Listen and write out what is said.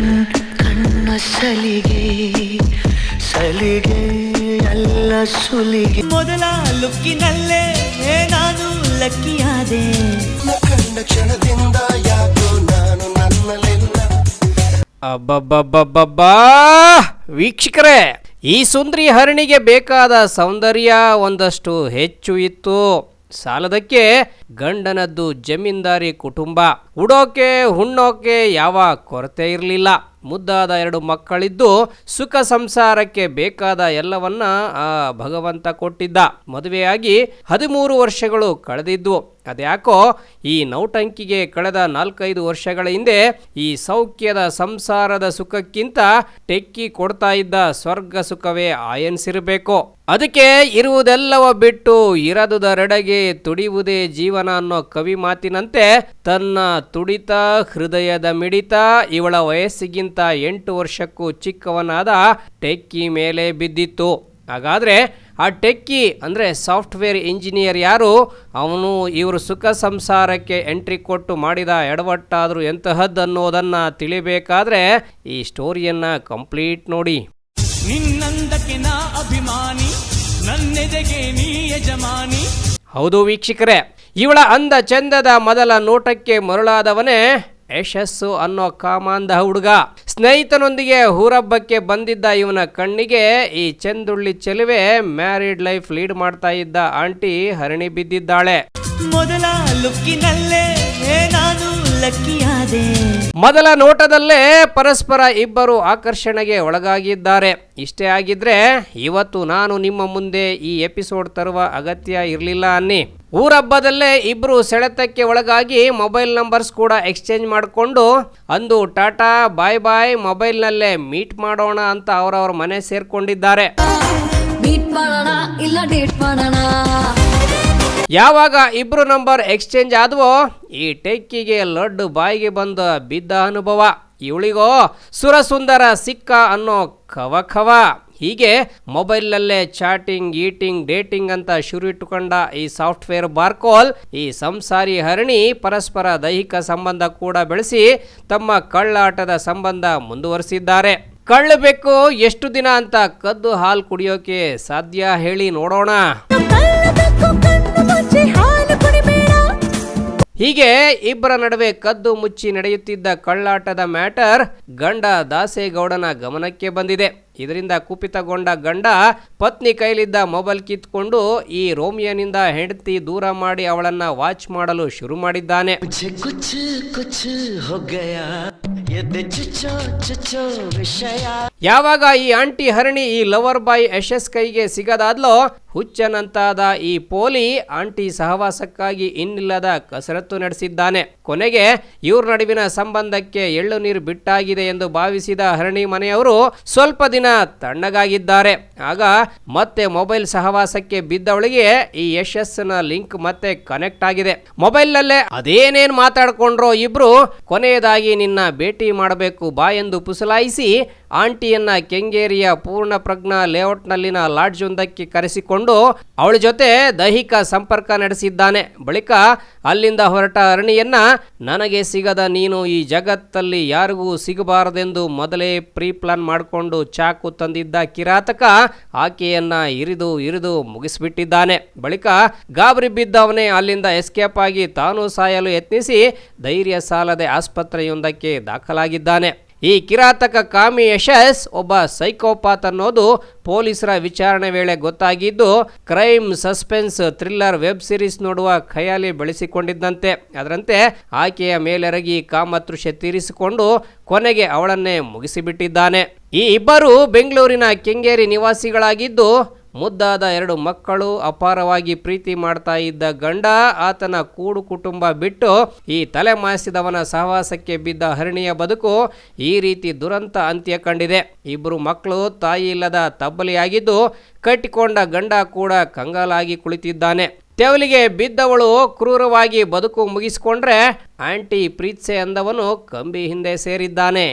ಕಣ್ ಕಣ್ಣ ಸಲಿಗೆ ಸಲಿಗೆ ಎಲ್ಲ ಸುಲಿಗೆ. ಮೊದಲ ಲುಕ್ಕಿನಲ್ಲೇ ನಾನು ಲಕ್ಕಿಯಾದೆ. ಕಂಡ ಕ್ಷಣದಿಂದ ಯಾಕೋ ನಾನು ನನ್ನಲ್ಲಿಲ್ಲ. ಅಬ್ಬಬ್ಬಬ್ಬಬ್ಬಬ್ಬಾ! ವೀಕ್ಷಕರೇ ಈ ಸುಂದರಿ ಹರಣಿಗೆ ಬೇಕಾದ ಸೌಂದರ್ಯ ಒಂದಷ್ಟು ಹೆಚ್ಚು ಇತ್ತು. ಸಾಲದಕ್ಕೆ ಗಂಡನದ್ದು ಜಮೀನ್ದಾರಿ ಕುಟುಂಬ. ಉಡೋಕೆ ಹುಣ್ಣೋಕೆ ಯಾವ ಕೊರತೆ ಇರಲಿಲ್ಲ. ಮುದ್ದಾದ ಎರಡು ಮಕ್ಕಳಿದ್ದು ಸುಖ ಸಂಸಾರಕ್ಕೆ ಬೇಕಾದ ಎಲ್ಲವನ್ನ ಆ ಭಗವಂತ ಕೊಟ್ಟಿದ್ದ. ಮದುವೆಯಾಗಿ ಹದಿಮೂರು ವರ್ಷಗಳು ಕಳೆದಿದ್ವು. ಅದ್ಯಾಕೋ ಈ ನೌಟಂಕಿಗೆ ಕಳೆದ ನಾಲ್ಕೈದು ವರ್ಷಗಳ ಹಿಂದೆ ಈ ಸೌಖ್ಯದ ಸಂಸಾರದ ಸುಖಕ್ಕಿಂತ ಟೆಕ್ಕಿ ಕೊಡ್ತಾ ಇದ್ದ ಸ್ವರ್ಗ ಸುಖವೇ ಆಯನ್ಸಿರಬೇಕು. ಅದಕ್ಕೆ ಇರುವುದೆಲ್ಲವ ಬಿಟ್ಟು ಇರದುದರೆಡೆಗೆ ತುಡಿಯುವುದೇ ಜೀವನ ಅನ್ನೋ ಕವಿ ಮಾತಿನಂತೆ ತನ್ನ ತುಡಿತ ಹೃದಯದ ಮಿಡಿತ ಇವಳ ವಯಸ್ಸಿಗಿಂತ ಎಂಟು ವರ್ಷಕ್ಕೂ ಚಿಕ್ಕವನಾದ ಟೆಕ್ಕಿ ಮೇಲೆ ಬಿದ್ದಿತ್ತು. ಹಾಗಾದ್ರೆ ಆ ಟೆಕ್ಕಿ ಅಂದರೆ ಸಾಫ್ಟ್ವೇರ್ ಇಂಜಿನಿಯರ್ ಯಾರು? ಅವನು ಇವರು ಸುಖ ಸಂಸಾರಕ್ಕೆ ಎಂಟ್ರಿ ಕೊಟ್ಟು ಮಾಡಿದ ಎಡವಟ್ಟಾದರೂ ಎಂತಹದ್ದನ್ನೋದನ್ನು ತಿಳಿಬೇಕಾದ್ರೆ ಈ ಸ್ಟೋರಿಯನ್ನು ಕಂಪ್ಲೀಟ್ ನೋಡಿ. ನಿನ್ನಂದಕ್ಕೆ ನಾ ಅಭಿಮಾನಿ ನನ್ನೆದೆಗೆ ನೀ ಯಜಮಾನಿ. ಹೌದು ವೀಕ್ಷಕರೇ ಇವಳ ಅಂದ ಚಂದದ ಮೊದಲ ನೋಟಕ್ಕೆ ಮರುಳಾದವನೇ ಯಶಸ್ಸು ಅನ್ನೋ ಕಾಮಾಂಧ ಹುಡುಗ. ಸ್ನೇಹಿತನೊಂದಿಗೆ ಹೂರಬ್ಬಕ್ಕೆ ಬಂದಿದ್ದ ಇವನ ಕಣ್ಣಿಗೆ ಈ ಚಂದುಳ್ಳಿ ಚೆಲುವೆ ಮ್ಯಾರಿಡ್ ಲೈಫ್ ಲೀಡ್ ಮಾಡ್ತಾ ಇದ್ದ ಆಂಟಿ ಹರಣಿ ಬಿದ್ದಿದ್ದಾಳೆ. ಮೊದಲ ಲುಕ್ಕಿನಲ್ಲೇ ನಾನು ಲಕ್ಕಿಯಾದೆ. ಮೊದಲ ನೋಟದಲ್ಲೇ ಪರಸ್ಪರ ಇಬ್ಬರು ಆಕರ್ಷಣೆಗೆ ಒಳಗಾಗಿದ್ದಾರೆ. ಇಷ್ಟೇ ಆಗಿದ್ರೆ ಇವತ್ತು ನಾನು ನಿಮ್ಮ ಮುಂದೆ ಈ ಎಪಿಸೋಡ್ ತರುವ ಅಗತ್ಯ ಇರಲಿಲ್ಲ ಅನ್ನಿ. ಊರಬ್ಬದಲ್ಲೇ ಇಬ್ರು ಸೆಳೆತಕ್ಕೆ ಒಳಗಾಗಿ ಮೊಬೈಲ್ ನಂಬರ್ಸ್ ಕೂಡ ಎಕ್ಸ್ಚೇಂಜ್ ಮಾಡಿಕೊಂಡು ಅಂದು ಟಾಟಾ ಬಾಯ್ ಬಾಯ್ ಮೊಬೈಲ್ನಲ್ಲೇ ಮೀಟ್ ಮಾಡೋಣ ಅಂತ ಅವರವ್ರ ಮನೆ ಸೇರ್ಕೊಂಡಿದ್ದಾರೆ. ಯಾವಾಗ ಇಬ್ರು ನಂಬರ್ ಎಕ್ಸ್ಚೇಂಜ್ ಆದವೋ ಈ ಟೆಕ್ಕಿಗೆ ಲಡ್ಡು ಬಾಯಿಗೆ ಬಂದ ಬಿದ್ದ ಅನುಭವ. ಇವಳಿಗೋ ಸುರಸುಂದರ ಸಿಕ್ಕ ಅನ್ನೋ ಕವ ಖವ ಹೀಗೆ ಮೊಬೈಲ್ನಲ್ಲೇ ಚಾಟಿಂಗ್, ಈಟಿಂಗ್, ಡೇಟಿಂಗ್ ಅಂತ ಶುರು ಇಟ್ಟುಕೊಂಡ ಈ ಸಾಫ್ಟ್ವೇರ್ ಬಾರ್ಕೋಲ್, ಈ ಸಂಸಾರಿ ಹರಣಿ ಪರಸ್ಪರ ದೈಹಿಕ ಸಂಬಂಧ ಕೂಡ ಬೆಳೆಸಿ ತಮ್ಮ ಕಳ್ಳಾಟದ ಸಂಬಂಧ ಮುಂದುವರಿಸಿದ್ದಾರೆ. ಕಳ್ಳಬೇಕು ಎಷ್ಟು ದಿನ ಅಂತ ಕದ್ದು ಹಾಲು ಕುಡಿಯೋಕೆ ಸಾಧ್ಯ ಹೇಳಿ ನೋಡೋಣ. ಹೀಗೆ ಇಬ್ಬರ ನಡುವೆ ಕದ್ದು ಮುಚ್ಚಿ ನಡೆಯುತ್ತಿದ್ದ ಕಳ್ಳಾಟದ ಮ್ಯಾಟರ್ ಗಂಡ ದಾಸೇಗೌಡನ ಗಮನಕ್ಕೆ ಬಂದಿದೆ. ಇದರಿಂದ ಕುಪಿತಗೊಂಡ ಗಂಡ ಪತ್ನಿ ಕೈಲಿದ್ದ ಮೊಬೈಲ್ ಕಿತ್ಕೊಂಡು ಈ ರೋಮಿಯೋನಿಂದ ಹೆಂಡತಿ ದೂರ ಮಾಡಿ ಅವಳನ್ನ ವಾಚ್ ಮಾಡಲು ಶುರು ಮಾಡಿದ್ದಾನೆ. मुझे ಯಾವಾಗ ಈ ಆಂಟಿ ಹರಣಿ, ಈ ಲವರ್ ಬಾಯ್ ಯಶಸ್ ಕೈಗೆ ಸಿಗದಾದ್ಲೋ, ಹುಚ್ಚನಂತಾದ ಈ ಪೋಲಿ ಆಂಟಿ ಸಹವಾಸಕ್ಕಾಗಿ ಇನ್ನಿಲ್ಲದ ಕಸರತ್ತು ನಡೆಸಿದ್ದಾನೆ. ಕೊನೆಗೆ ಇವ್ರ ನಡುವಿನ ಸಂಬಂಧಕ್ಕೆ ಎಳ್ಳು ನೀರು ಬಿಟ್ಟಾಗಿದೆ ಎಂದು ಭಾವಿಸಿದ ಹರಣಿ ಮನೆಯವರು ಸ್ವಲ್ಪ ದಿನ ತಣ್ಣಗಾಗಿದ್ದಾರೆ. ಆಗ ಮತ್ತೆ ಮೊಬೈಲ್ ಸಹವಾಸಕ್ಕೆ ಬಿದ್ದವಳಿಗೆ ಈ ಯಶಸ್ಸಿನ ಲಿಂಕ್ ಮತ್ತೆ ಕನೆಕ್ಟ್ ಆಗಿದೆ. ಮೊಬೈಲ್ನಲ್ಲೇ ಅದೇನೇನು ಮಾತಾಡ್ಕೊಂಡ್ರೋ ಇಬ್ರು ಕೊನೆಯದಾಗಿ ನಿನ್ನ ಭೇಟಿ ಮಾಡಬೇಕು ಬಾ ಎಂದು ಪುಸಲಾಯಿಸಿ ಆಂಟಿಯನ್ನ ಕೆಂಗೇರಿಯ ಪೂರ್ಣ ಪ್ರಜ್ಞಾ ಲೇಔಟ್ನಲ್ಲಿನ ಲಾಡ್ಜ್ ಒಂದಕ್ಕೆ ಕರೆಸಿಕೊಂಡು ಅವಳ ಜೊತೆ ದೈಹಿಕ ಸಂಪರ್ಕ ನಡೆಸಿದ್ದಾನೆ. ಬಳಿಕ ಅಲ್ಲಿಂದ ಹೊರಟ ಅರಣಿಯನ್ನ ನನಗೆ ಸಿಗದ ನೀನು ಈ ಜಗತ್ತಲ್ಲಿ ಯಾರಿಗೂ ಸಿಗಬಾರದೆಂದು ಮೊದಲೇ ಪ್ರೀ ಪ್ಲಾನ್ ಮಾಡಿಕೊಂಡು ಚಾಕು ತಂದಿದ್ದ ಕಿರಾತಕ ಆಕೆಯನ್ನ ಇರಿದು ಇರಿದು ಮುಗಿಸ್ಬಿಟ್ಟಿದ್ದಾನೆ. ಬಳಿಕ ಗಾಬರಿ ಬಿದ್ದವನೇ ಅಲ್ಲಿಂದ ಎಸ್ಕೇಪ್ ಆಗಿ ತಾನು ಸಾಯಲು ಯತ್ನಿಸಿ ಧೈರ್ಯ ಸಾಲದೆ ಆಸ್ಪತ್ರೆಯೊಂದಕ್ಕೆ ದಾಖಲಾಗಿದ್ದಾನೆ. ಈ ಕಿರಾತಕ ಕಾಮಿ ಯಶಸ್ ಒಬ್ಬ ಸೈಕೋಪಾತ್ ಅನ್ನೋದು ಪೊಲೀಸರ ವಿಚಾರಣೆ ವೇಳೆ ಗೊತ್ತಾಗಿದ್ದು, crime suspense thriller web series ನೋಡುವ ಖಯಾಲಿ ಬೆಳೆಸಿಕೊಂಡಿದ್ದಂತೆ. ಅದರಂತೆ ಆಕೆಯ ಮೇಲೆರಗಿ ಕಾಮತೃಷೆ ತೀರಿಸಿಕೊಂಡು ಕೊನೆಗೆ ಅವಳನ್ನೇ ಮುಗಿಸಿಬಿಟ್ಟಿದ್ದಾನೆ. ಈ ಇಬ್ಬರು ಬೆಂಗಳೂರಿನ ಕೆಂಗೇರಿ ನಿವಾಸಿಗಳಾಗಿದ್ದು ಮುದ್ದಾದ ಎರಡು ಮಕ್ಕಳು ಅಪಾರವಾಗಿ ಪ್ರೀತಿ ಮಾಡ್ತಾ ಇದ್ದ ಗಂಡ ಆತನ ಕೂಡು ಕುಟುಂಬ ಬಿಟ್ಟು ಈ ತಲೆ ಮಾಸಿದವನ ಸಹವಾಸಕ್ಕೆ ಬಿದ್ದ ಹರಣಿಯ ಬದುಕು ಈ ರೀತಿ ದುರಂತ ಅಂತ್ಯ ಕಂಡಿದೆ. ಇಬ್ಬರು ಮಕ್ಕಳು ತಾಯಿ ಇಲ್ಲದ ತಬ್ಬಲಿಯಾಗಿದ್ದು ಕಟ್ಟಿಕೊಂಡ ಗಂಡ ಕೂಡ ಕಂಗಾಲಾಗಿ ಕುಳಿತಿದ್ದಾನೆ. ತೆವಲಿಗೆ ಬಿದ್ದವಳು ಕ್ರೂರವಾಗಿ ಬದುಕು ಮುಗಿಸಿಕೊಂಡ್ರೆ ಆಂಟಿ ಪ್ರೀತ್ಸೆ ಅಂದವನು ಕಂಬಿ ಹಿಂದೆ ಸೇರಿದ್ದಾನೆ.